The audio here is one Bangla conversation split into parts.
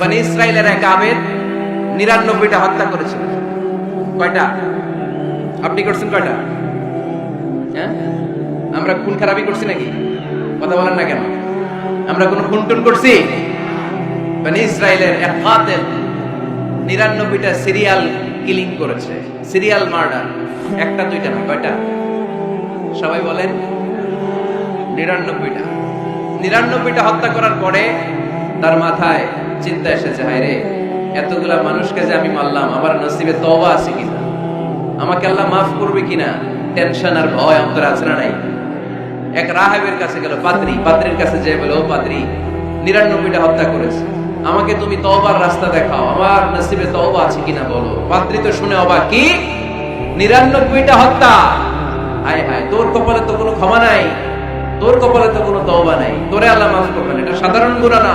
মানে ইসরায়েলের এক আবেদ নিরানব্বইটা হত্যা করেছিল। কয়টা? আপনি করছেন কয়টা? হ্যাঁ? আমরা খুন খারাপই করছি নাকি? কথা বলেন না কেন? আমরা কোনো খুন টুন করছি? মানে ইসরায়েলের এক কাতেল নিরানব্বইটা সিরিয়াল কিলিং করেছে। Serial murder. একটা, দুইটা না, কয়টা? সবাই বলেন। নিরানব্বইটা। নিরানব্বইটা হত্যা করার পরে তার মাথায় চিন্তা এসেছে, হায় রে, এতগুলা মানুষকে যে আমি মারলাম, আমার নসিবে তওবা আছে কিনা? আমাকে আল্লাহ মাফ করবে কিনা? টেনশন আর ভয় অন্তর আছে না নাই? এক রাহেবের কাছে গেল পাত্রী পাত্রীর কাছে যে বলে, ও পাত্রী নিরানব্বইটা হত্যা করেছে। আমাকে তুমি তওবার রাস্তা দেখাও, আমার নসিবে তওবা আছে কিনা বলো? পাত্রী তো শুনে অবাক, কি? নিরানব্বইটা হত্যা? হায় হায়, তোর কপালে তো কোনো ক্ষমা নাই, তোর কপালে তো কোনো তওবা নাই। তোরে আল্লাহ মাফ করবেন, এটা সাধারণ গুনাহ না।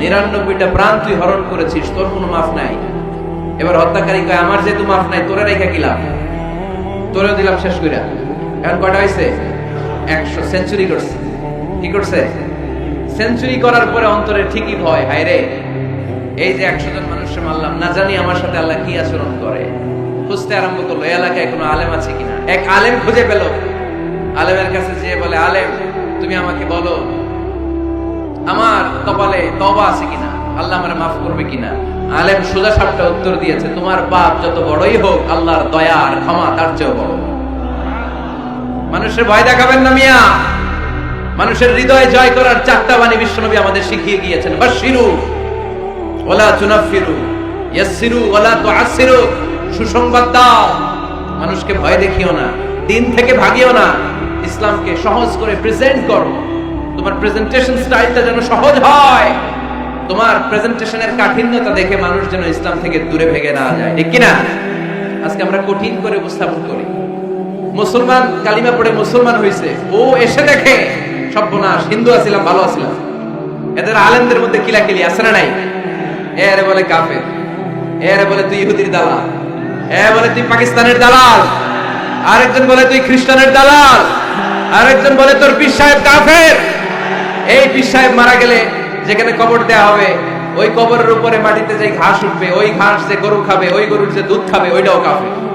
নিরানব্বইটা প্রাণ তুই হরণ করেছিস, তোর কোনো মাফ নাই। এবার হত্যাকারী কয়, আমার যেহেতু মাফ নাই, তোরে রেখা কি লাভ? তোরেও দিলাম শেষ কইরা। এখন কয়টা হয়েছে একশো সেঞ্চুরি করছে। কি করছে? সেঞ্চুরি করার পরে অন্তরে ঠিকই ভয়, হায় রে, এই যে একশো জন মানুষকে মারলাম, না জানি আমার সাথে আল্লাহ কি আচরণ করে। খুঁজতে আরম্ভ করল এলাকায় কোনো আলেম আছে কিনা? এক আলেম খুঁজে পেল। আলেমের কাছে যেয়ে বলে, আলেম, তুমি আমাকে বলো আমার কপালে তবা আছে কিনা? আল্লাহ আমার মাফ করবে কিনা? আলেম সোজা সাপটা উত্তর দিয়েছে, তোমার বাপ যত বড়ই হোক, আল্লাহর দয়া আর ক্ষমা তার চেয়েও বড়। মানুষের ভয় দেখাবেন না মিয়া। মানুষের হৃদয় জয় করার চারটা বাণী বিশ্বনবী আমাদের শিখিয়ে গিয়েছেন। বাশিরু ওলা তুনাফিরু, ইয়াসসিরু ওলা তুআসসিরু। সুসংবাদ দাও। মানুষকে ভয় দেখিও না, দিন থেকে ভাগিও না। ইসলামকে সহজ করে প্রেজেন্ট করো। তোমার প্রেজেন্টেশন স্টাইলটা যেন সহজ হয়। তোমার প্রেজেন্টেশনের কাঠিন্যতা দেখে মানুষ যেন ইসলাম থেকে দূরে ভেগে না যায়। ঠিক কিনা? আজকে আমরা কঠিন করে উপস্থাপন করি। মুসলমান, কালিমা পড়ে মুসলমান হয়েছে ও এসে দেখে, সর্বনাশ, হিন্দু আছিলাম, ভালো আছিলাম। এদের আলেমদের মধ্যে কিলা কিলাকিলি আছে না নাই? এরে বলে কাফের এরে বলে তুই ইহুদির দালাল, এ বলে তুই পাকিস্তানের দালাল, আরেকজন বলে তুই খ্রিস্টানের দালাল, আরেকজন বলে তোর পীর সাহেব কাফের। এই পীর সাহেব মারা গেলে যেখানে কবর দেয়া হবে, ওই কবরের উপরে মাটিতে যে ঘাস উঠবে, ওই ঘাস যে গরু খাবে, ওই গরুর যে দুধ খাবে, ওইটাও কাফের।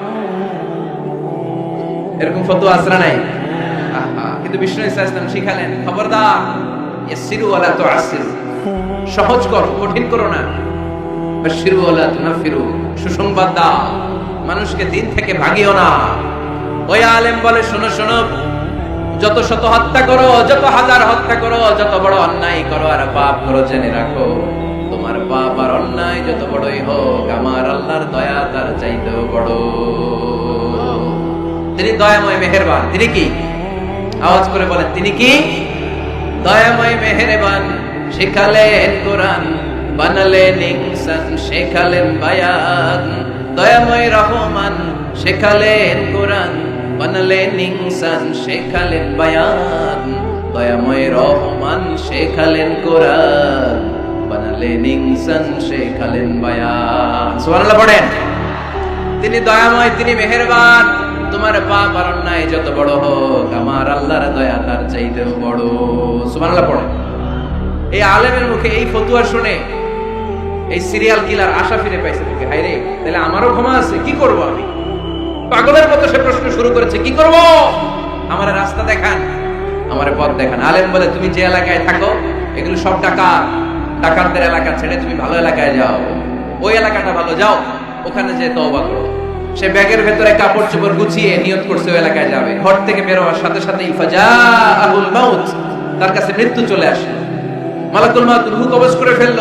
এরকম ফতোয়া আছে না নাই? কিন্তু বিষ্ণু ইসলাম শিখালেন, খবরদার, ইয়াসসিরু ওয়ালা তুআসসিরু। সহজ করো, কঠিন করো না। বাশিরু ওয়ালা তুনাফিরু। সুসংবাদ দাও। মানুষকে দিন থেকে ভাগিও না। ওই আলেম বলে, শোনো শোনো যত শত হত্যা করো, যত হাজার হত্যা করো, যত বড় অন্যায় করো, আর পাপ করো, জেনে রাখো, তোমার পাপ আর অন্যায় যত বড়ই হোক, আমার আল্লাহর দয়া তার চাইতেও বড়। তিনি দয়াময় মেহেরবান। তিনি কি? আওয়াজ করে বলেন, তিনি কি? দয়াময় মেহেরবান, শিখালেন কোরআন, বানালেন ইনসান, শেখালেন বায়ান দয়াময় রহমান, শেখালেন কোরআন বানালেন ইনসান শেখালেন বায়ান, দয়াময় রহমান শেখালেন কোরআন। বানালেন ইনসান শেখালেন বায়ান। সুবহানাল্লাহ, পড়েন। তিনি দয়াময়, তিনি মেহেরবান। তোমার পাপ আর অন্যায় যত বড় হোক, আমার আল্লাহর দয়া তার চাইতেও বড়। সুবহানাল্লাহ পড়ে এই আলেমের মুখে এই ফতুয়া শুনে এই সিরিয়াল কিলার আশা ফিরে পাইছে হাই রে তাহলে আমারও ক্ষমা আছে, কি করব আমি? পাগলের মতো সে প্রশ্ন শুরু করেছে, কি করব? আমার রাস্তা দেখান, আমার পথ দেখান। আলেম বলে, তুমি যে এলাকায় থাকো, এগুলো সব ডাকাত। ডাকাতদের এলাকা ছেড়ে তুমি ভালো এলাকায় যাও। ওই এলাকাটা ভালো, যাও, ওখানে যে তওবা করো। সে ব্যাগের ভেতরে কাপড় চোপড় গুছিয়ে নিয়ত করছে, ওই এলাকায় যাবে। ঘর থেকে বের হওয়ার সাথে সাথে ইফাজা আহুল মাউত তার কাছে মৃত্যু চলে আসে মালাকুল মাউত রূহ কবজ করে ফেলল।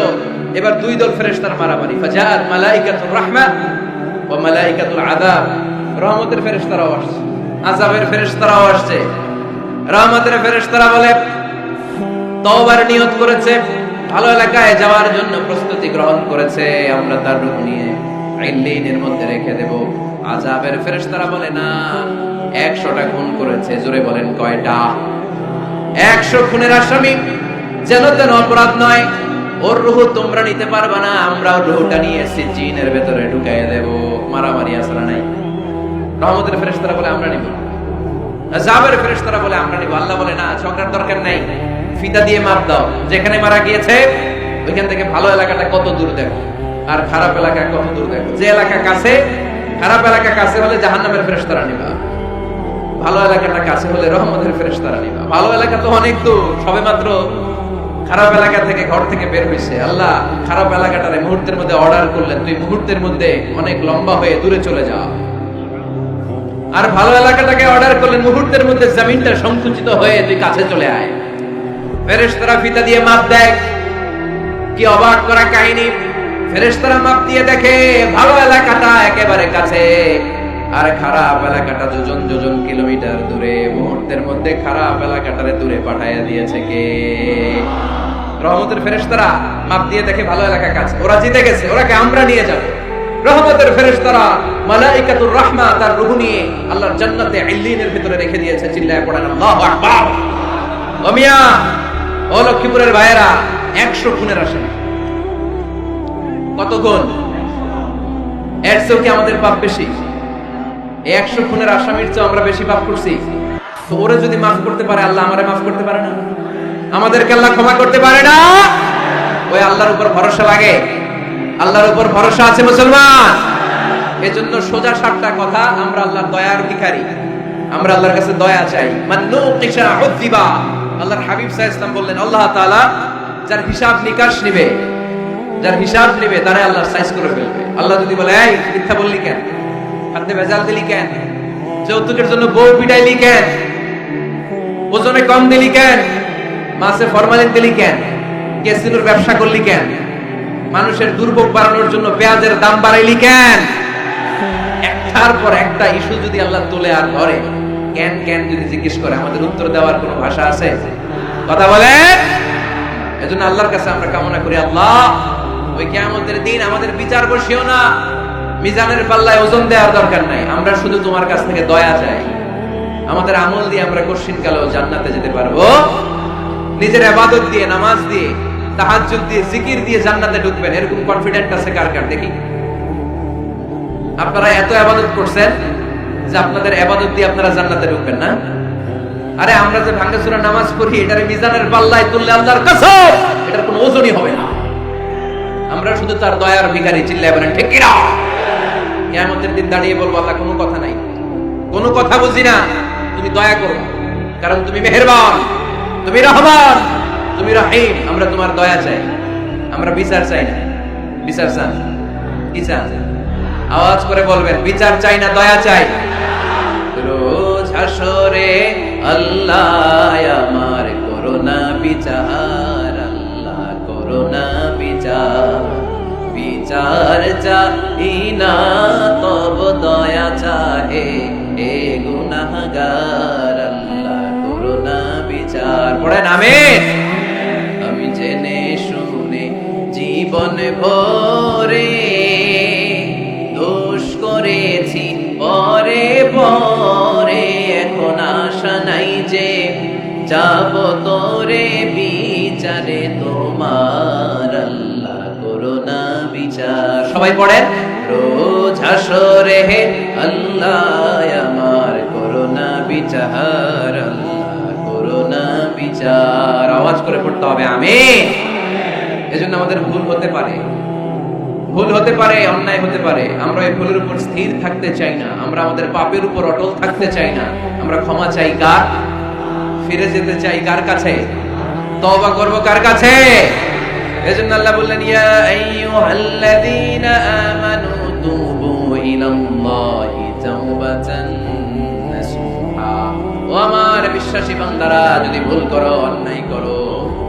এবার দুই দল ফেরেশতার মারামারি। ফাজাত মালাইকাতুর রাহমা ও মালাইকাতুল আযাব। রহমতের ফেরেশতারাও আসছে। আযাবের ফেরেশতারাও আসছে। রহমতের ফেরেশতারা বলে, তওবার নিয়ত করেছে, ভালো এলাকায় যাওয়ার জন্য প্রস্তুতি গ্রহণ করেছে, আমরা তার রূপ নিয়ে আইলিনের মধ্যে রেখে দেব। আযাবের ফেরেশতারা বলে, না, একশোটা খুন করেছে, জোরে বলেন কয়টা? একশো খুনের আসামি, যেন তেন অপরাধ নয়, ওর রুহ তোমরা নিতে পারবে না, আমরা রুহটা নিয়ে এসেছি, জিনের ভেতরে ঢুকাই দেব, মারামারি রহমতের ফেরেশতারা বলে, আমরা নিব। জাবের ফেরেশতারা বলে, আমরা নিব। আল্লাহ বলে, না, ঝগড়ার দরকার নাই। ফিতা দিয়ে মাপ দাও। যেখানে মারা গিয়েছে, ওইখান থেকে ভালো এলাকাটা কত দূর দেখো। আর খারাপ এলাকা কত দূর দেখো। যে এলাকা কাছে, খারাপ এলাকা কাছে হলে জাহান্নামের ফেরেশতারা নিবা। ভালো এলাকাটা কাছে হলে রহমতের ফেরেশতারা নিবা। ভালো এলাকা তো অনেক দূর, সবে মাত্র খারাপ এলাকা থেকে ঘর থেকে বের হয়েছে আল্লাহ, খারাপ এলাকাটারে মুহূর্তের মধ্যে অর্ডার করলেন। তুই মুহূর্তের মধ্যে অনেক লম্বা হয়ে দূরে চলে যা আর ভালো এলাকাটাকে অর্ডার করলেন মুহূর্তের মধ্যে জমিনটা সংকুচিত হয়ে তুই কাছে চলে আয়। ফেরেশতারা ফিতা দিয়ে মাপ দেয়। কি অবাক করা কাহিনী। ফেরেশতারা মাপ দিয়ে দেখে, ভালো এলাকাটা একেবারে কাছে। আর খারাপ এলাকাটা যোজন যোজন কিলোমিটার দূরে। মুহূর্তের মধ্যে খারাপ এলাকাটারে দূরে পাঠাইয়া দিয়েছে কে? রহমতের ফেরেশতারা মাপ দিয়ে দেখে, ভালো এলাকা কাছে। ওরা জিতে গেছে, ওরাকে আমরা নিয়ে যাব। রহমতের ফেরেশতারা মালাইকাতুর রাহমা তার রূহ নিয়ে আল্লাহর জান্নাতে ইল্লিনের ভিতরে রেখে দিয়েছে, চিল্লায় পড়েন আল্লাহু আকবার। ও মিয়া, ও লক্ষ্মীপুরের ভাইয়েরা, একশো খুনের আসামি। কত গুণ চেয়েও কি আমাদের পাপ বেশি? একশো খুনের আসামির চেয়ে আমরা বেশি পাপ করছি। তো ওরা যদি মাফ করতে পারে, আল্লাহ আমারে মাফ করতে পারে না। আমাদেরকে আল্লাহ ক্ষমা করতে পারে না। ওই আল্লাহর উপর ভরসা লাগে। আল্লাহর উপর ভরসা আছে মুসলমান? এজন্য সোজা সাতটা কথা, আমরা আল্লাহর দয়ার ভিখারি। আমরা আল্লাহর কাছে দয়া চাই। মান্নু কিসা উদ্দিবা আল্লাহর হাবিব সাহেব ইসলাম বললেন, আল্লাহ তাআলা যার হিসাব নিকাশ নিবে, যার হিসাব নিবে তারা আল্লাহ সাইজ করে ফেলবে। আল্লাহ যদি বলে, এই, মিথ্যা বললি কেন? হাতে ভেজাল দিলি কেন? যৌতুকের জন্য বউ পিটাইলি কেন? ওজনে কম দিলি কেন? মাছে ফরমালিন দিলি কেন? ক্যাসিনোর ব্যবসা করলি কেন? মানুষের দুর্ভোগ বাড়ানোর জন্য পেঁয়াজের দাম বাড়াইলি কেন একটার পর একটা ইস্যু যদি আল্লাহ তোলে আর ধরে কেন কেন যদি জিজ্ঞেস করে, আমাদের উত্তর দেওয়ার কোনো ভাষা আছে? কথা বলে এজন্য আল্লাহর কাছে আমরা কামনা করি, আল্লাহ, ওই কিয়ামতের দিন আমাদের বিচার বসিও না, মিজানের পাল্লায় ওজন দেওয়ার দরকার নাই, আমরা শুধু তোমার কাছ থেকে দয়া চাই। আমাদের আমল দিয়ে আমরা কশিন কালেও জান্নাতে যেতে পারব। নিজের আবাদত দিয়ে, নামাজ দিয়ে তাহাজ্জুদ দিয়ে, জিকির দিয়ে জান্নাতে ঢুকবেন। এরকম কনফিডেন্ট আছে কার কার? দেখি। আপনারা এত আবাদত করছেন যে আপনাদের আবাদত দিয়ে আপনারা জান্নাতে ঢুকবেন না? আরে, আমরা যে নামাজ পড়ি, এটার মিজানের পাল্লায় তুললে আল্লাহর এটার কোনো ওজনই হবে না। আমরা শুধু তার দয়ার ভিখারি, চিল্লায় বলেন, ঠিক কিনা? দিন দাঁড়িয়ে বলব, আল্লাহ, কোনো কথা নাই। কোনো কথা বুঝি না। তুমি দয়া করো, কারণ তুমি মেহেরবান, তুমি রহমান। তুমি রহিম, আমরা তোমার দয়া চাই। আমরা বিচার চাই। না বিচার চান। কি চান? আওয়াজ করে বলবেন, বিচার চাই না, দয়া চাই। রোজ হাসরে আল্লাহ আমার করোনা বিচার, আল্লাহ করোনা বিচার। বিচার চাই না, তব দয়া চাহে হে গুনাহগার, আল্লাহ করোনা বিচার। পড়েন, আমিন। জীবন ভরে দোষ করেছি পরে পরে এখন আশা নাই যে যাব তোরে বিচারে তোমার আল্লাহ করোনা বিচার। সবাই পড়েন। রোজ হাসরে হে আল্লাহ আমার করোনা বিচার আল্লাহ করোনা বিচার। আওয়াজ করে পড়তে হবে আমিন। এজন্য আমাদের ভুল হতে পারে। ভুল হতে পারে, অন্যায় হতে পারে। আমরা এই ভুলের উপর স্থির থাকতে চাই না। আমরা আমাদের পাপের উপর অটল থাকতে চাই না। আমরা ক্ষমা চাই কার? ফিরে যেতে চাই কার কাছে? তওবা করব কার কাছে? এজন্য আল্লাহ বললেন, ইয়া আইয়ুহাল্লাযীনা আমানু তুবু ইলাল্লাহি তাওবাতান। ও আমার বিশ্বাসী বান্দারা, যদি ভুল করো, অন্যায় করো,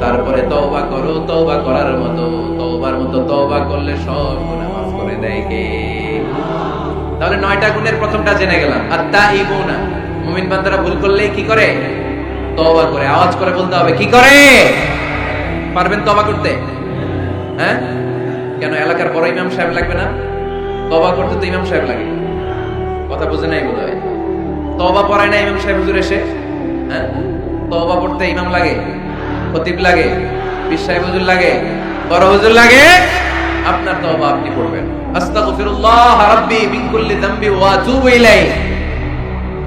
তারপরে তওবা করো, তওবা করার মতো, তওবার মতো তওবা করলে সব গুনাহ মাফ করে দেয় কে? তাহলে নয়টা গুণের প্রথমটা জেনে গেলাম। আত্তা ইগুনা মুমিন বান্দারা ভুল করলে কি করে? তওবা করে। আওয়াজ করে বলতে হবে, কি করে? পারবেন তওবা করতে? হ্যাঁ? কেন, এলাকার বড় ইমাম সাহেব লাগবে না? তওবা করতে তো ইমাম সাহেব লাগে। কথা বুঝে নাই বোধ হয় তওবা পড়ায় না ইমাম সাহেব হুজুর এসে? হ্যাঁ? তওবা পড়তে ইমাম লাগে? খতিব লাগে? পীর সাহেব হুজুর লাগে? বড় হুজুর লাগে? আপনার তওবা আপনি পড়বেন। আস্তাগফিরুল্লাহ রাব্বি মিন কুল্লি যামবি ওয়া আতুবু ইলাইহি।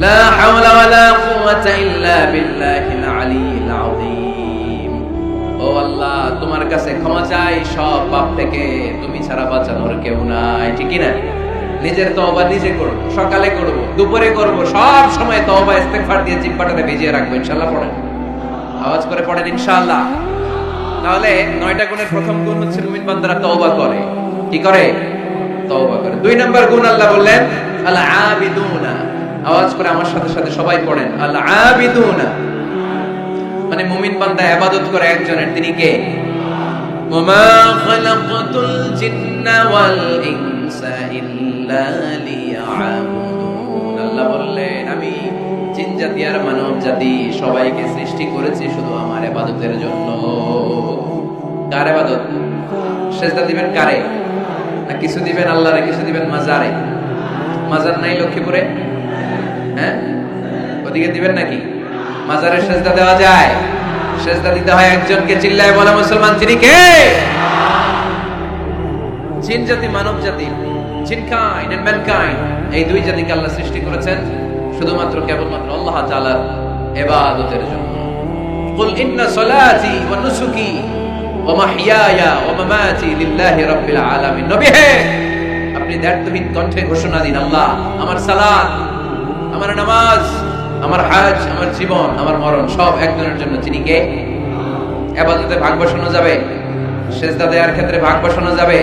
লা হাওলা ওয়ালা কুওয়াতা ইল্লা বিল্লাহিল আলিয়্যিল আযীম। ও আল্লাহ, তোমার কাছে ক্ষমা চাই, সব পাপ থেকে। তুমি ছাড়া বাঁচানোর কেউ নাই, ঠিক কি না? নিজের তওবা নিজে করব, সকালে করব, দুপুরে করব, সব সময় তওবা, ইস্তেগফার দিয়ে জিব্বাটাতে ভিজিয়ে রাখব, ইনশাআল্লাহ পড়েন। আওয়াজ করে পড়েন, ইনশাআল্লাহ। তাহলে নয়টা গুণের প্রথম গুণ হচ্ছে মুমিন বান্দারা তওবা করে। কি করে? তওবা করে। দুই নাম্বার গুণ আল্লাহ বললেন আল আবিদুনা আওয়াজ করে আমার সাথে সাথে সবাই পড়েন আল আবিদুনা মানে মুমিন বান্দা ইবাদত করে একজনের, তিনি কে? ওমা খালাকাতুল জিন্না ওয়াল ইনসা ইল্লা আল্লাহ বললেন, আমি জিন জাতি মানব জাতি সবাইকে সৃষ্টি করেছি শুধু আমার ইবাদতের জন্য। কার ইবাদত? সেজদা দিবেন কারে? না কিছু দিবেন আল্লাহরে, কিছু দিবেন মাজারে? মাজার নাই লক্ষ্মীপুরে? হ্যাঁ? ওদিকে দিবেন নাকি? মাজারে সেজদা দেওয়া যায়। সেজদা দিতে হয় একজনকে, চিল্লায় বলে মুসলমান তিনি কে? জিন জাতি, মানব জাতি। জিনকাইন এন্ড ম্যানকাইন এই দুই জাতিকে আল্লাহ সৃষ্টি করেছেন শুধুমাত্র কেবলমাত্র আল্লাহ তাআলার ইবাদতের জন্য। কুল ইন্না ওয়া নুসুকি ওয়া মাহইয়ায়া ওয়া মামাতি লিল্লাহি রাব্বিল আলামিন। নবী হে, আপনি কণ্ঠে ঘোষণা দিন, আল্লাহ, আমার সালাত, আমার নামাজ, আমার হাজ, আমার জীবন, আমার মরণ, সব একজনের জন্য। যিনি কে? আবাদতে ভাগ বসানো যাবে, সেজদা দেওয়ার ক্ষেত্রে ভাগ বসানো যাবে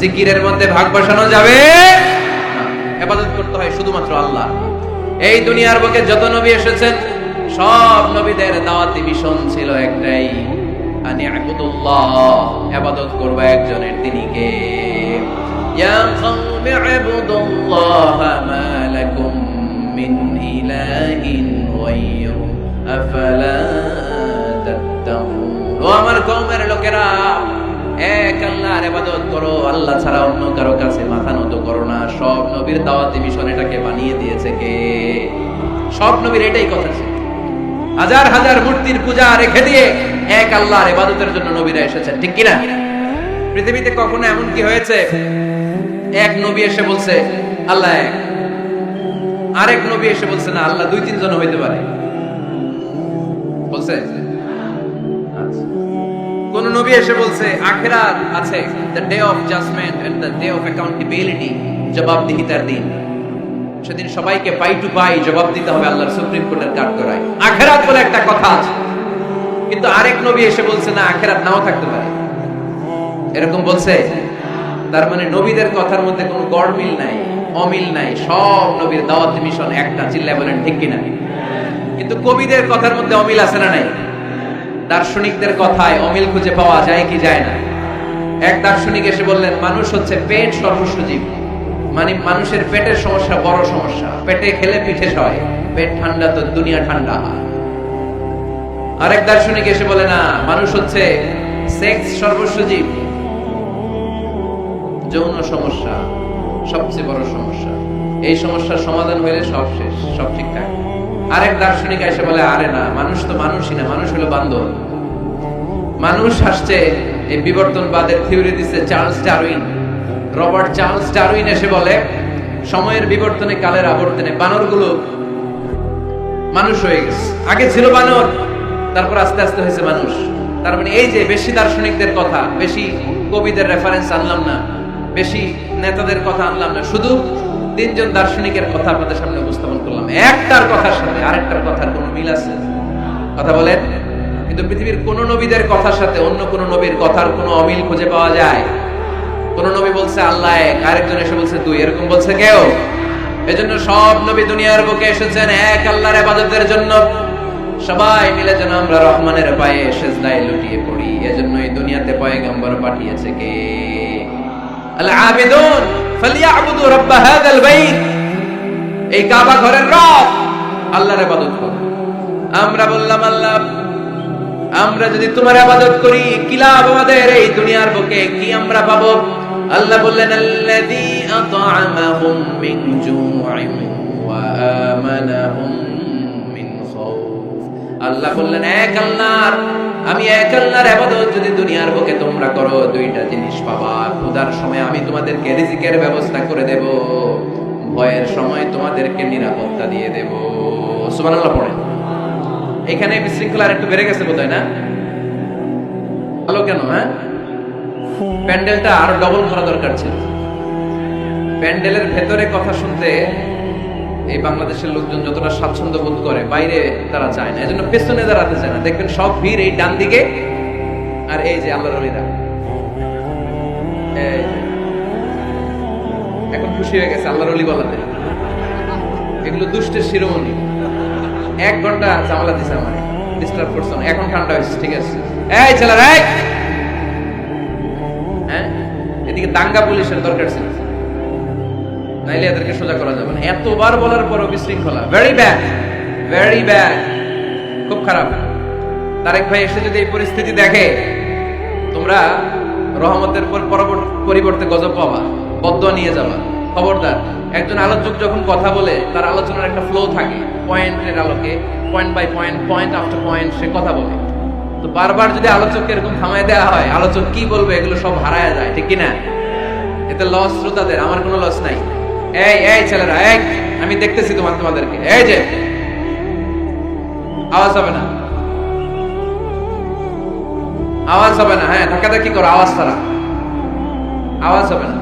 জিকিরের মধ্যে ভাগ বসানো যাবে এবাদত করতে হয় শুধুমাত্র আল্লাহ। এই দুনিয়ার বুকে যত নবী এসেছেন, সব নবীদের দাওয়াতি মিশন ছিল একটাই, আনি আবুদুল্লাহ এবাদত করবে একজনের তিনি কে? ইয়া কওমি আবুদুল্লাহ মিন ইলাহিন আফালা তাত্তাকুন ও আমার কওমের লোকেরা এক আল্লাহর ইবাদত করো, আল্লাহ ছাড়া অন্য কারও কাছে মাথা নত করো না। সব নবীর মিশন এটাকে বানিয়ে দিয়েছে কে? সব নবীর এটাই কথা ছিল। হাজার হাজার মূর্তির পূজা রেখে দিয়ে এক আল্লাহর ইবাদতের জন্য নবীরা এসেছেন, ঠিক কিনা? পৃথিবীতে কখনো এমন কি হয়েছে? এক নবী এসে বলছে, আল্লাহ এক। আরেক নবী এসে বলছে, না, আল্লাহ দুই তিনজন হইতে পারে। বলছে। কোন নবী এসে বলছে, আখেরাত আছে the day of judgment and the day of accountability জবাবদিহিতার দিন। সেদিন সবাইকে পাই টু পাই জবাব দিতে হবে আল্লাহর সুপ্রিম কোর্টের করায় আখেরাত বলে একটা কথা আছে। কিন্তু আরেক নবী এসে বলছে, না, আখেরাত নাও থাকতে পারে। এরকম বলছে, তার মানে নবীদের কথার মধ্যে কোনো গড়মিল নাই, অমিল নাই, সব নবীর দাওয়াত মিশন একটা, চিল্লায় বলেন, ঠিক কিনা? কিন্তু কবিদের কথার মধ্যে অমিল আছে না নাই? দার্শনিকদের কথায় অমিল খুঁজে পাওয়া যায় কি যায় না। এক দার্শনিক এসে বললেন, মানুষ হচ্ছে পেট সর্বস্ব জীব। মানে মানুষের পেটের সমস্যা বড় সমস্যা। পেটে খেলে পিঠে সয়, পেট ঠান্ডা তো দুনিয়া ঠান্ডা আরেক দার্শনিক এসে বলে, না, মানুষ হচ্ছে সেক্স সর্বস্ব জীব। যৌন সমস্যা, সবচেয়ে বড় সমস্যা। এই সমস্যার সমাধান হইলে সব শেষ, সব ঠিকঠাক। আরেক দার্শনিক এসে বলে, আরে না, মানুষ তো মানুষই না, মানুষ হলো বান্দর। মানুষ আসছে এই বিবর্তনবাদের থিওরি দিচ্ছে Charles Darwin. Robert Charles Darwin এসে বলে, সময়ের বিবর্তনে কালের আবর্তনে বানরগুলো মানুষ হয়ে গেছে। আগে ছিল বানর, তারপর আস্তে আস্তে হয়েছে মানুষ। তার মানে এই যে বেশি দার্শনিকদের কথা, বেশি কবিদের রেফারেন্স আনলাম না, বেশি নেতাদের কথা আনলাম না, শুধু তিনজন দার্শনিকের কথা আপনাদের সামনে উপস্থাপন করলাম। একটার কথার সাথে আরেকটার কথার কোনো মিল আছে? কথা বলেন। কিন্তু পৃথিবীর কোন নবীদের কথার সাথে অন্য কোন নবীর কথার কোনো অমিল খুঁজে পাওয়া যায়? কোন নবী বলছে আল্লাহ এক আরেকজন এসে বলছে তুই এরকম বলছে কেউ? এজন্য সব নবী দুনিয়ার বুকে এসেছেন এক আল্লাহর ইবাদতের জন্য। সবাই মিলে যেন আমরা রহমানের পায়ে সেজদায় লুটিয়ে পড়ি। এজন্য এই দুনিয়াতে পয়গম্বর পাঠিয়েছে কে? আল আবিদুন ফালিয়াবুদু রাব্ব হাযাল বাইত। এই কাবা ঘরের রব আল্লাহর ইবাদত করো। আমরা বললাম, আল্লাহ, আমরা যদি তোমার আবাদত করি, কি লাভ আমাদের এই দুনিয়ার বুকে? কি আমরা পাবো? আল্লাহ বললেন, আল্লাযী আত'আমাহুম মিন জু'ইন ওয়া আমানাহুম মিন খাউফ। আল্লাহ বললেন, এক আল্লাহর আমি এক আল্লাহর ইবাদত যদি দুনিয়ার বুকে তোমরা করো, দুইটা জিনিস পাবা। ক্ষুধার সময় আমি তোমাদেরকে রিজিকের ব্যবস্থা করে দেব, ভয়ের সময় তোমাদেরকে নিরাপত্তা দিয়ে দেব। সুবহানাল্লাহ পড়ে এখানে বিশৃঙ্খলা একটু বেড়ে গেছে বোধহয়, না? ভালো কেন হ্যাঁ? প্যান্ডেলটা আরও ডবল করা দরকার ছিল। প্যান্ডেলের ভেতরে কথা শুনতে এই বাংলাদেশের লোকজন যতটা স্বাচ্ছন্দ্য বোধ করে, বাইরে তারা চায় না। এজন্য পেছনে দাঁড়াতে চায় না। দেখবেন সব ভিড় এই ডান দিকে আর এই যে আল্লাহ রলিরা এখন খুশি হয়ে গেছে আল্লাহ রলি বলাতে। এগুলো দুষ্টের শিরোমণি। এক ঘণ্টা জামালা দিছে আমার। ডিস্টার্ব করছে না। এখন ঠান্ডা হয়েছে, ঠিক আছে। এই ছেলেরা হ্যাঁ? এদিকে দাঙ্গা পুলিশের দরকার ছিল। নাইলে এদেরকে সোজা করা যাবে না। এতবার বলার পরও বিশৃঙ্খলা। ভেরি ব্যাড ভেরি ব্যাড খুব খারাপ। তারেক ভাই এসে যদি এই পরিস্থিতি দেখে, তোমরা রহমতের পর পরিবর্তে গজব পাবা বদ্ধ নিয়ে যাবা। খবরদার, একজন আলোচক যখন কথা বলে, তার আলোচনার একটা ফ্লো থাকে পয়েন্টের আলোকে point by point point after point সে কথা বলে। তো বারবার যদি আলোচককে এরকম থামায় দেওয়া হয়, আলোচক কি বলবে, এগুলো সব হারায় যায়, ঠিক কিনা? এতে লস শ্রোতাদের, আমার কোনো লস নাই। এই এই ছেলেরা, এই, আমি দেখতেছি তোমার, তোমাদেরকে। এই যে, আওয়াজ হবে না। আওয়াজ হবে না হ্যাঁ ধাক্কা ধাক্কি করো, আওয়াজ ছাড়া। আওয়াজ হবে না,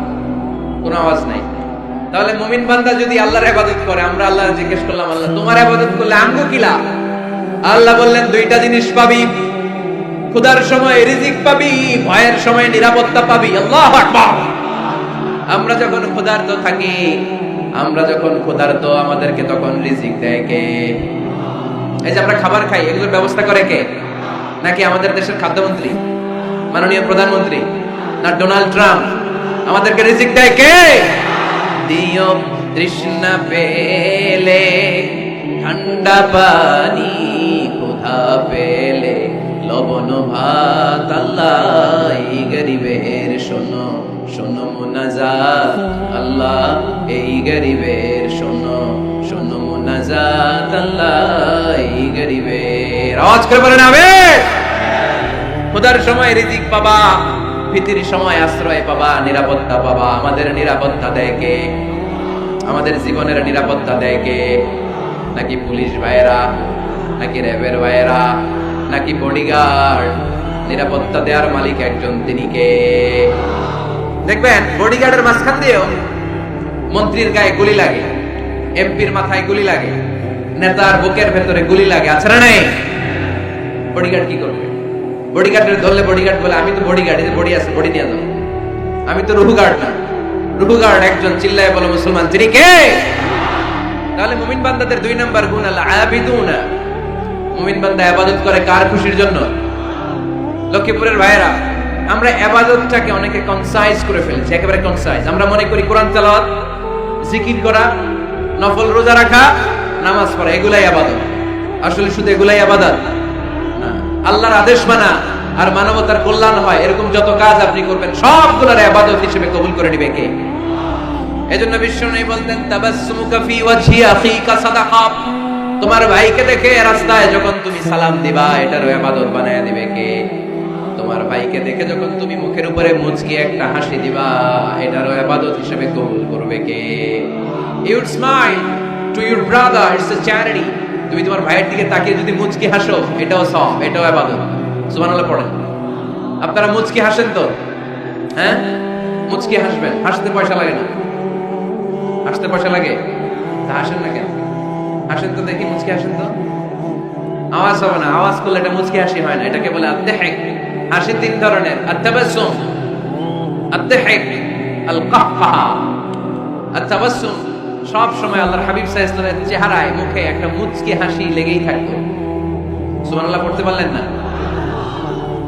কোনো আওয়াজ নাই। তাহলে মুমিন বান্দা যদি আল্লাহর ইবাদত করে, আমরা আল্লাহ জিজ্ঞেস করলাম, আল্লাহ, তোমার ইবাদত করলে আমগো কি লাভ? আল্লাহ বললেন, দুইটা জিনিস পাবি। ক্ষুধার সময় রিজিক পাবি, ভয়ের সময় নিরাপত্তা পাবি। আল্লাহ আকবার। আমরা যখন ক্ষুধার্ত থাকি, আমরা যখন ক্ষুধার্ত, আমাদেরকে তখন রিজিক দেয় কে? এই যে আমরা খাবার খাই, এগুলোর ব্যবস্থা করে কে? নাকি আমাদের দেশের খাদ্যমন্ত্রী, মাননীয় প্রধানমন্ত্রী, না ডোনাল্ড ট্রাম্প, আমাদেরকে রিজিক দেয় কে? দিও তৃষ্ণা পেলে, ঠান্ডা পানি, ক্ষুধা পেলে, লবণ ভাত আল্লাহ শোনো মুনাজাত, আল্লাহ এই গরিবের শোনো। শোনো মুনাজাত, আল্লাহ এই গরিবের। আওয়াজ করে বলেন আমেন। খোদার সময় রিজিক পাবা ভীতির সময় আশ্রয় পাবা, নিরাপত্তা পাবা। আমাদের নিরাপত্তা দেয় কে? আমাদের জীবনের নিরাপত্তা দেয় কে? নাকি পুলিশ ভাইয়েরা, নাকি র্যাবের ভাইয়েরা, নাকি বডিগার্ড নিরাপত্তা দেওয়ার মালিক একজন, তিনি কে? দেখবেন বডিগার্ডের মাঝখান দিয়েও মন্ত্রীর গায়ে গুলি লাগে এমপির মাথায় গুলি লাগে, নেতার বুকের ভেতরে গুলি লাগে, আছে না নাই? বডিগার্ড কি করবে? বডিগার্ডের ধরলে বডিগার্ড বলে, আমি তো বডিগার্ড এই বডি আছে বডি নিয়ে যাব আমি তো রুহু গার্ড না। রুহু গার্ড একজন চিল্লায় বলো, মুসলমান তিনি কে? তাহলে মুমিন বান্দাদের দুই নাম্বার গুণ আল্লাহ আবিদুনা। মুমিন বান্দা ইবাদত করে কার খুশির জন্য? লক্ষ্মীপুরের ভাইয়েরা। আমরা আবাদতটাকে অনেকে কনসাইজ করে ফেলেছি, একেবারে কনসাইজ আমরা মনে করি কোরআন তেলাওয়াত, জিকির করা, নফল রোজা রাখা, নামাজ পড়া, এগুলাই আবাদত। আসলে শুধু এগুলাই আবাদত? না। আল্লাহর আদেশ মানা আর মানবতার কল্যাণ হয়, এরকম যত কাজ আপনি করবেন, সবগুলোর আবাদত হিসেবে কবুল করে নিবে কে? এজন্য বিশ্বনবী বলতেন, তাবাসসুমুকা ফি ওয়াজহি আখিকা সাদাকা। তোমার ভাইকে দেখে রাস্তায় যখন তুমি সালাম দিবা, এটারও ইবাদত বানায় দিবে কে? তোমার ভাইকে দেখে যখন তুমি মুখের উপরে মুচকি একটা হাসি দিবা, এটারও ইবাদত হিসেবে কবুল করবে কে? You smile to your brother it's a charity তুমি তোমার ভাইয়ের দিকে তাকিয়ে যদি মুচকি হাসো, এটাও সব এটাও ইবাদত সুবহানাল্লাহ, পড়েন। আপনারা মুচকি হাসেন তো? হ্যাঁ? মুচকি হাসবেন, হাসতে পয়সা লাগে না। হাসতে পয়সা লাগে? তা হাসেন না কেন? হাসেন তো দেখি মুচকি হাসেন তো? আওয়াজ হবে না, আওয়াজ করলে এটা মুচকি হাসি হয় না, এটাকে বলে আত্তেহেক হাসি তিন ধরনের। আত্তাবাসসুম, আত্তেহেক আল কাহকাহা আত্তাবাসসুম, সব সময় আল্লাহর হাবিব ওয়াসাল্লামের চেহারায়, মুখে একটা মুচকি হাসি লেগেই সুবহানাল্লাহ, পড়তে পারলেন না?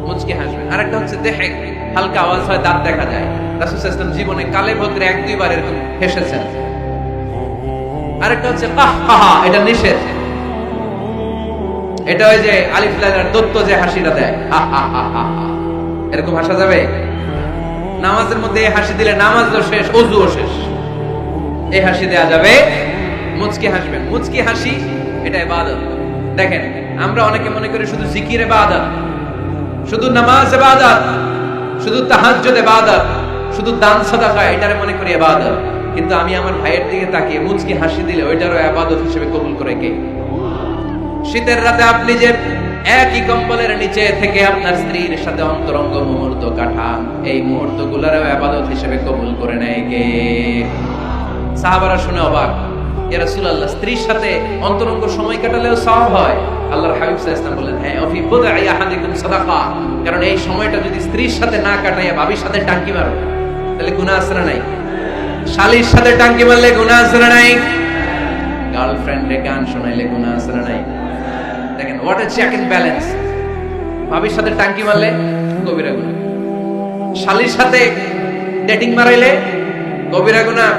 মুচকি আরেকটা হচ্ছে দেহেক। হালকা আওয়াজ হয়, দাঁত দেখা যায়। রাসূল সাল্লাল্লাহু জীবনে কালে ভদ্রে এক দুইবার এরকম হেসেছেন। আরেকটা হচ্ছে কাহকাহা এটা নিষেধ। এটা ওই যে আলিফ লামের দত্ত যে হাসিটা দেয়। এরকম হাসা যাবে? নামাজের মধ্যে এই হাসি দিলে নামাজও শেষ, অজুও শেষ। এই হাসি দেয়া যাবে? মুচকি হাসবেন। মুচকি হাসি, এটা ইবাদত। দেখেন, আমরা অনেকে মনে করি শুধু জিকির ইবাদত, শুধু নামাজ ইবাদত, শুধু তাহাজ্জুদ ইবাদত, শুধু দান সাদাকা, এটারে মনে করি ইবাদত। কিন্তু আমি আমার ভাইয়ের দিকে তাকিয়ে মুচকি হাসি দিলে ওইটারও ইবাদত হিসেবে কবুল করে কে? শীতের রাতে আপনি যে একই কম্বলের নিচে থেকে আপনার স্ত্রীর সাথে অন্তরঙ্গ মুহূর্ত কাটান, এই মুহূর্তগুলার আবাদত হিসেবে কবুল করে নেয় কে? সাহাবারা শুনে অবাক। ইয়া রাসূলুল্লাহ, স্ত্রীর সাথে অন্তরঙ্গ সময় কাটালেও সওয়াব হয়। আল্লাহর হাবিব সাল্লাল্লাহু বললেন হ্যাঁ অফি বুদআই আহাদিকুম সাদাকা। কারণ এই সময়টা যদি স্ত্রীর সাথে না কাটাইয়া ভাবির সাথে টাঙ্কি মারো, তাহলে আছে না নাই। শালির সাথে টাঙ্কি মারলে আছে না নাই। গার্লফ্রেন্ডে গান শোনাইলে আছে না নাই। What a check and balance ভাবির সাথে টাঙ্কি মারলে কবিরা গুনাহ শালির সাথে ডেটিং মারাইলে কবিরা গুনাহ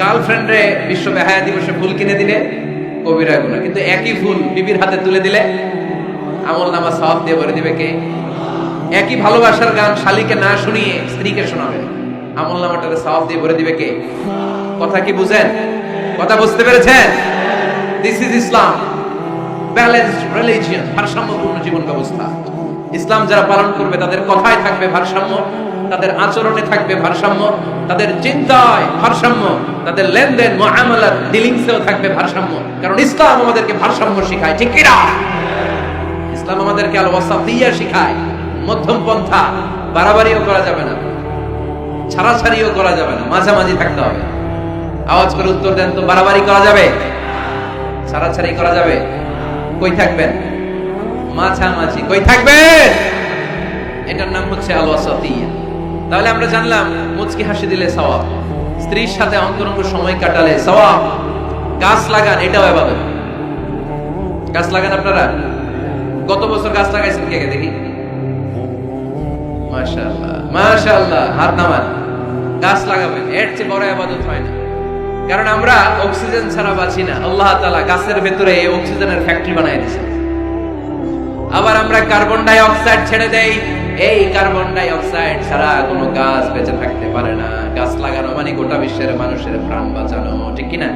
গার্লফ্রেন্ডে বিশ্ব বেহায়া দিবসে ফুল কিনে দিলে কবিরা গুনাহ কিন্তু একই ফুল বিবির হাতে তুলে দিলে আমল নামা সওয়াব দিয়ে ভরে দিবে কে? একই ভালোবাসার গান শালিকে না শুনিয়ে স্ত্রীকে শোনাবে। আমল নামাটারে সওয়াব দিয়ে ভরে দিবে কে? কথা কি বুঝেন? কথা বুঝতে পেরেছেন? This is Islam balanced religion, ভারসাম্যপূর্ণ জীবন ব্যবস্থা। ইসলাম যারা পালন করবে, তাদের কথায় থাকবে ভারসাম্য, তাদের আচরণে থাকবে ভারসাম্য, তাদের চিন্তায় ভারসাম্য, তাদের লেনদেন, মুআমালাত, ডিলিংসেও থাকবে ভারসাম্য। কারণ ইসলাম আমাদেরকে ভারসাম্য শেখায়, ঠিক কিনা? ইসলাম আমাদেরকে আল ওয়াসাতিয়া শেখায়, মধ্যম পন্থা, বাড়াবাড়িও করা যাবে না, ছাড়াছাড়িও করা যাবে না, মাঝামাঝি থাকতে হবে। আওয়াজ করে উত্তর দেন তো, বাড়াবাড়ি করা যাবে? ছাড়াছাড়ি করা যাবে? থাকবেন? মাঝামাঝি। কই থাকবেন? এটার নাম হচ্ছে আল তাহলে আমরা জানলাম, মুচকি হাসি দিলে সওয়াব। স্ত্রীর সাথে অন্তরঙ্গ সময় কাটালে সওয়াব। গাছ লাগান, এটাও এবাদত গাছ লাগান আপনারা? গত বছর গাছ লাগাইছেন কে কে দেখি? মাশাআল্লাহ মাশাআল্লাহ, হাত নামান। গাছ লাগাবেন, এর চেয়ে বড় ইবাদত হয় না। কারণ আমরা অক্সিজেন ছাড়া বাঁচি না। আল্লাহ তাআলা গাছের ভেতরে অক্সিজেনের ফ্যাক্টরি বানাই দিয়েছে আবার আমরা কার্বন ডাই অক্সাইড ছেড়ে দেই। এই কার্বন ডাই অক্সাইড ছাড়া কোনো গাছ বেঁচে থাকতে পারে না। গাছ লাগানো মানে গোটা বিশ্বের মানুষের প্রাণ বাঁচানো, ঠিক কি না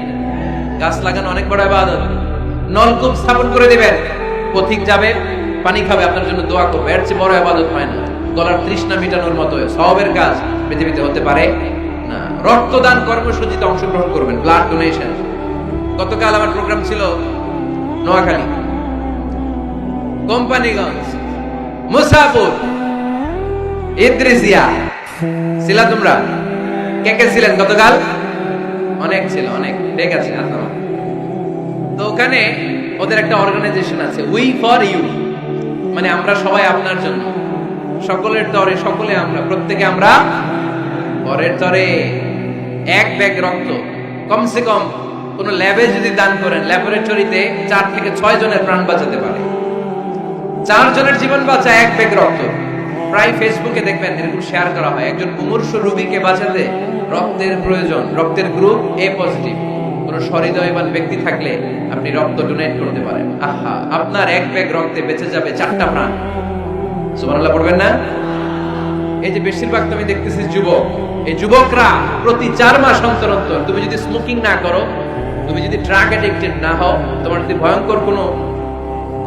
গাছ লাগানো অনেক বড় ইবাদত নলকূপ স্থাপন করে দিবেন, পথিক যাবে, পানি খাবে, আপনার জন্য দোয়া করবে। এর চেয়ে বড় ইবাদত হয় না। গলার তৃষ্ণা মেটানোর মতো সবের কাজ পৃথিবীতে হতে পারে। রক্তদান কর্মসূচিতে অংশগ্রহণ করবেন, ব্লাড ডোনেশন। গতকাল আমার প্রোগ্রাম ছিল নোয়াখালী। কোম্পানিগঞ্জ মুসাপুর ইদ্রিসিয়া। ছিলা তোমরা? কে কে ছিলেন গতকাল? অনেক ছিল, অনেক। ঠিক আছে তো ওখানে ওদের একটা অর্গানাইজেশন আছে উই ফর ইউ মানে আমরা সবাই আপনার জন্য। সকলের তরে, সকলে আমরা, প্রত্যেকে আমরা পরের তরে। এক ব্যাগ রক্ত। কমসে কম কোন ল্যাবে যদি দান করেন, ল্যাবরেটরিতে চার থেকে ছয় জনের প্রাণ বাঁচাতে পারে। চার জনের জীবন বাঁচা এক ব্যাগ রক্ত। প্রায় ফেসবুকে দেখবেন, এরকম শেয়ার করা হয়। একজন বাঁচাতে রক্তের প্রয়োজন, রক্তের গ্রুপ এ পজিটিভ কোন সহৃদয়বান ব্যক্তি থাকলে আপনি রক্ত ডোনেট করতে পারেন। আহা, আপনার এক ব্যাগ রক্তে বেঁচে যাবে চারটা প্রাণ। সুবহানাল্লাহ, পড়বেন না? এই যে বেশিরভাগ তুমি দেখতেছি যুবক। এই যুবকরা প্রতি চার মাস অন্তর অন্তর, তুমি যদি স্মোকিং না করো, তুমি যদি ড্রাগ অ্যাডিক্টেড না হও, তোমার যদি ভয়ঙ্কর কোনো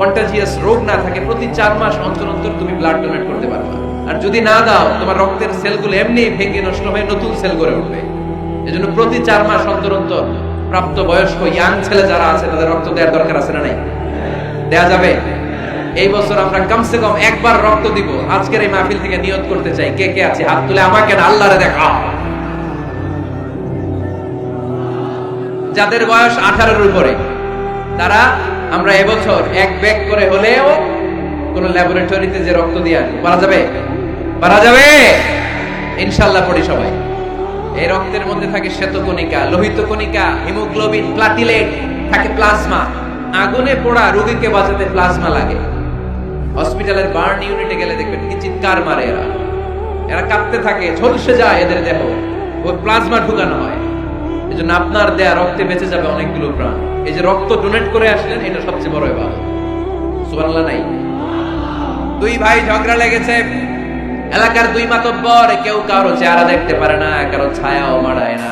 কন্টাজিয়াস রোগ না থাকে, প্রতি চার মাস অন্তর অন্তর তুমি ব্লাড ডোনেট করতে পারবা। আর যদি না দাও, তোমার রক্তের সেলগুলো এমনি ভেঙে নষ্ট হয়ে নতুন সেল গড়ে উঠবে। এজন্য প্রতি চার মাস অন্তর অন্তর প্রাপ্ত বয়স্ক ইয়াং ছেলে যারা আছে, তাদের রক্ত দেওয়ার দরকার আছে না নাই? দেয়া যাবে? এই বছর আমরা কমসে কম একবার রক্ত দিব। আজকের এই মাহফিল থেকে নিয়ত করতে চাই, কে কে আছে? হাত তুলে আমাকে না, আল্লাহরে দেখা। যাদের বয়স আঠারোর উপরে, তারা আমরা এবছর এক ব্যাগ করে হলেও কোন ল্যাবরেটরিতে যে রক্ত দিয়ে আসব পারা যাবে? পারা যাবে? ইনশাল্লাহ পড়ি সবাই। এই রক্তের মধ্যে থাকে শ্বেতকণিকা লোহিত কণিকা হিমোগ্লোবিন, প্লাটিলেট, থাকে প্লাজমা। আগুনে পোড়া রোগীকে বাঁচাতে প্লাজমা লাগে। হসপিটালের বার্ন ইউনিটে গেলে দেখবেন কি চিৎকার মারে এরা। এরা কাঁপতে থাকে, ঝলসে যায় এদের দেহ। ওই প্লাজমা ঢুকানো হয়। এই জন্য আপনার দেয়া রক্তে বেঁচে যাবে অনেকগুলো প্রাণ। এই যে রক্ত ডোনেট করে আসলেন, এটা সবচেয়ে বড় এবার সুবহানাল্লাহ নাই? দুই ভাই ঝগড়া লেগেছে। এলাকার দুই মাতব্বর, কেউ কারও চেহারা দেখতে পারে না, কারও ছায়াও মাড়ায় না।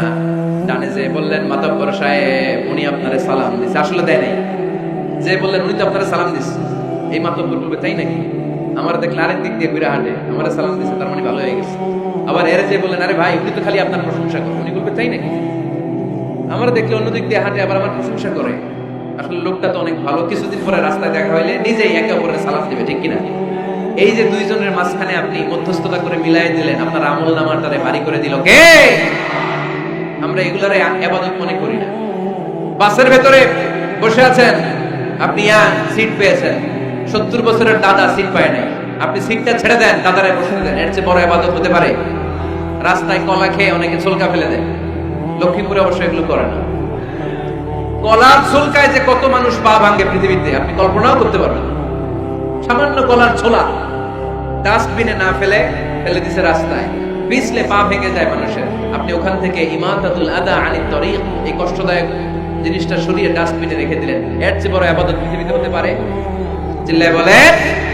ডানে যে বললেন, মাতব্বর সাহেব, উনি আপনারে সালাম দিছে। আসলে দেয় নাই। যে বললেন, উনি তো আপনারা সালাম দিচ্ছে এই মাতব্বর বলবে তাই নাকি? আমার দেখলে আরেক দিক দিয়ে ঘুরে হাঁটে, আমার সালাম দিচ্ছে তার মানে ভালো হয়ে গেছে। আবার এর যে বললেন, আরে ভাই, উনি তো খালি আপনার প্রশংসা করে। উনি বলবে, তাই নাকি? আমার দেখলে অন্য দিক দিয়ে হাঁটে, আবার আমার প্রশংসা করে। আসলে লোকটা তো অনেক ভালো। কিছুদিন পরে রাস্তায় দেখা হইলে নিজেই একে অপরের সালাম দিবে, ঠিক কিনা? এই যে দুইজনের মাঝখানে আপনি মধ্যস্থতা করে মিলাই দিলেন, আপনার আমল নামার তারে বাড়ি করে দিল কে? আমরা এগুলারে আবাদত মনে করি না। বাসের ভেতরে বসে আছেন, আপনি সিট পেয়েছেন। সত্তর বছরের দাদা সিট পায় নাই। আপনি সিটটা ছেড়ে দেন, দাদারে বসে দেন, এর চেয়ে বড় আবাদত হতে পারে। রাস্তায় কলা খেয়ে অনেকে ছোলকা ফেলে দেয়। লক্ষ্মীপুরে অবশ্য এগুলো করে না। কলার ছোলকায় যে কত মানুষ পা ভাঙে পৃথিবীতে, আপনি কল্পনাও করতে পারবেন সামান্য কলার ছোলা ডাস্টবিনে না ফেলে ফেলে দিছে রাস্তায়। পিছলে পা ভেঙে যায় মানুষের। আপনি ওখান থেকে ইমাদাতুল আদা আনি তরিক, এই কষ্টদায়ক জিনিসটা সরিয়ে ডাস্টবিনে রেখে দিলেন। এর চেয়ে বড় আবাদত পৃথিবীতে হতে পারে। চিল্লায় বলে